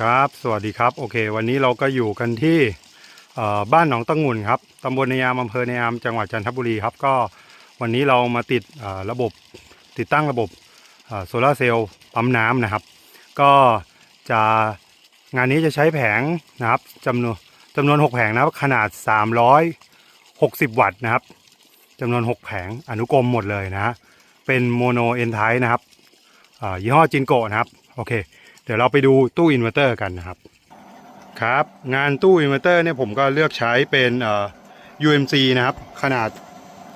ครับ สวัสดีครับ โอเค วันนี้เราก็อยู่กันที่บ้านหนองตะงุ่นครับตำบลในยามอำเภอในยามจังหวัดจันทบุรีครับ ก็วันนี้เรามาติดระบบติดตั้งระบบโซลาเซลล์ปั๊มน้ำนะครับ ก็จะงานนี้จะใช้แผงนะครับจำนวนจำนวน 6 แผงนะครับขนาด 360 วัตต์นะครับจำนวน 6 แผงอนุกรมหมดเลยนะ เป็นโมโนเอนไทนะครับยี่ห้อจินโกะนะครับ โอเค ดี๋ยวเราไปดูตู้อินเวอร์เตอร์กันนะครับครับ งานตู้อินเวอร์เตอร์เนี่ยผมก็เลือกใช้เป็นเอ่อ UMC นะครับ ขนาด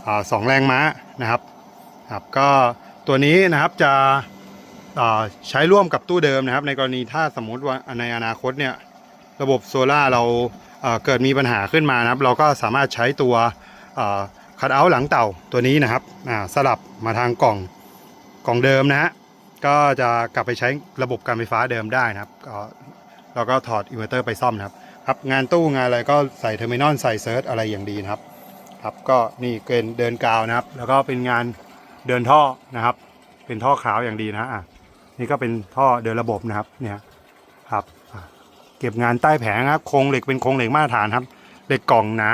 อ่าสองแรงม้านะครับครับก็ตัวนี้นะครับจะอ่าใช้ร่วมกับตู้เดิมนะครับ ในกรณีถ้าสมมติว่าในอนาคตเนี่ยระบบโซล่าเราเอ่อเกิดมีปัญหาขึ้นมานะครับ เราก็สามารถใช้ตัวคัดเอาท์หลังเต่าตัวนี้นะครับอ่าสลับมาทางกล่องกล่องเดิมนะฮะ ก็จะกลับไปใช้ระบบการไฟฟ้าเดิมได้นะครับก็เราก็ถอดอินเวอร์เตอร์ไปซ่อมนะครับครับงานตู้งานอะไรก็ใส่เทอร์มินอลใส่เซิร์ชอะไรอย่างดีนะครับครับก็นี่เกณฑ์เดินกาวนะครับ แล้วก็เป็นงานเดินท่อนะครับ เป็นท่อขาวอย่างดีนะอะนี่ก็เป็นท่อเดินระบบนะครับเนี่ยครับเก็บงานใต้แผงครับโครงเหล็กเป็นโครงเหล็กมาตรฐานครับเหล็กกล่องหนา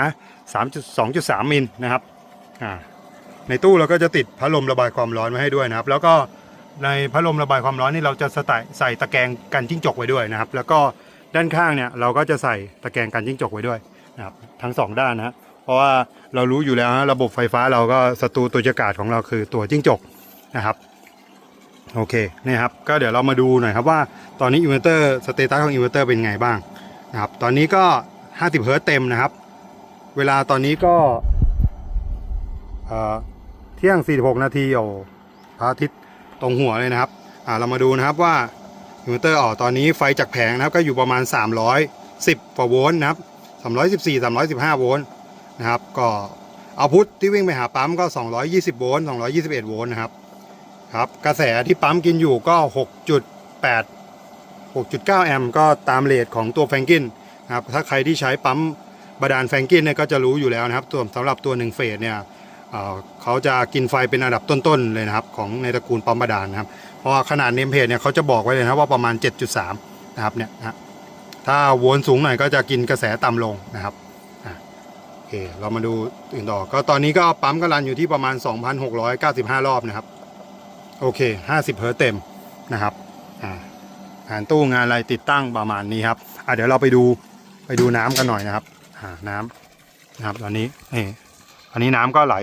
3.2.3มิลนะครับอ่าในตู้เราก็จะติดพัดลมระบายความร้อนไว้ให้ด้วยนะครับ แล้วก็ ในพัดลมระบายความร้อนนี่เราจะใส่ใส่ตะแกรงกันจิ้งจกไว้ด้วยนะครับ แล้วก็ด้านข้างเนี่ยเราก็จะใส่ตะแกรงกันจิ้งจกไว้ด้วยนะครับทั้งสองด้านนะฮะเพราะว่าเรารู้อยู่แล้วฮะระบบไฟฟ้าเราก็ศัตรูตัวฉกาจของเราคือตัวจิ้งจกนะครับโอเคนี่ครับก็เดี๋ยวเรามาดูหน่อยครับว่าตอนนี้อินเวอร์เตอร์สเตตัสของอินเวอร์เตอร์เป็นไงบ้างนะครับตอนนี้ก็50เฮิร์ตเต็มนะครับ เวลาตอนนี้ก็เอ่อเที่ยง46นาทีโอ้พระอาทิตย์ ตรงหัวเลยนะครับอ่าเรามาดูนะครับว่าอินเวอร์เตอร์ออกตอนนี้ไฟจากแผงนะครับก็อยู่ประมาณ 310กว่าโวลต์นะครับ314 315โวลต์นะครับก็เอาพุทที่วิ่งไปหาปั๊มก็ 220โวลต์221โวลต์นะครับครับกระแสที่ปั๊มกินอยู่ก็ 6.8 6.9 แอมป์ก็ตามเรทของตัวแฟรงกินนะครับถ้าใครที่ใช้ปั๊มบาดาลแฟรงกินเนี่ยก็จะรู้อยู่แล้วนะครับส่วนสำหรับตัว1เฟสเนี่ย เขาจะกินไฟเป็นอันดับต้นๆเลยนะครับของในตระกูลปั๊มบาดาลนะครับ เพราะว่าขนาดเนมเพจเนี่ยเขาจะบอกไว้เลยนะว่าประมาณ 7.3 นะครับเนี่ยนะถ้าวลต์สูงหน่อยก็จะกินกระแสต่ำลงนะครับโอเคเรามาดูอื่นต่อ ก็ตอนนี้ก็ปั๊มก็รันอยู่ที่ประมาณ 2,695 รอบนะครับ โอเค 50 เฮิร์ตซ์เต็มนะครับอ่างานตู้งานอะไรติดตั้งประมาณนี้ครับอะเดี๋ยวเราไปดูไปดูน้ำกันหน่อยนะครับอ่าน้ำนะครับตอนนี้นี่ อันนี้น้ำก็ไหล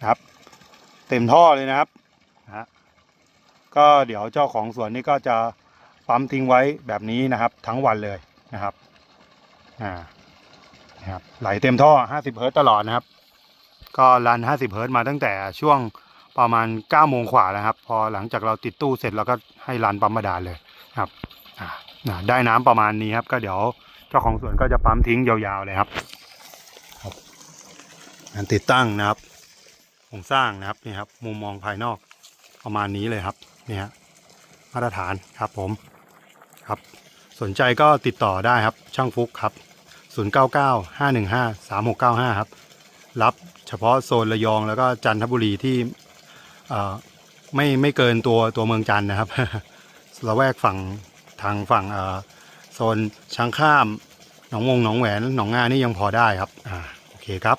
นะครับ เต็มท่อเลยนะครับนะก็เดี๋ยวเจ้าของสวนนี่ก็จะปั๊มทิ้งไว้แบบนี้นะครับ ทั้งวันเลยนะครับอ่านะครับไหลเต็มท่อ 50เฮิร์ตซ์ตลอดนะครับ ก็รัน 50เฮิร์ตซ์มาตั้งแต่ช่วงประมาณ9โมงขวาแล้วครับ พอหลังจากเราติดตู้เสร็จเราก็ให้รันปั๊มบาดาลเลยครับอ่านะได้น้ำประมาณนี้ครับ ก็เดี๋ยวเจ้าของสวนก็จะปั๊มทิ้งยาวๆเลยครับ การติดตั้งนะครับโครงสร้างนะครับนี่ครับมุมมองภายนอกประมาณนี้เลยครับนี่ฮะมาตรฐานครับผมครับสนใจก็ติดต่อได้ครับช่างฟุกครับ 099 515 3695 ครับ รับเฉพาะโซนระยองแล้วก็จันทบุรีที่เอ่อไม่ไม่เกินตัวตัวเมืองจันนะครับละแวกฝั่งทางฝั่งเอ่อโซนช้างข้ามหนองวงหนองแหวนหนองงานี่ยังพอได้ครับอ่าโอเคครับ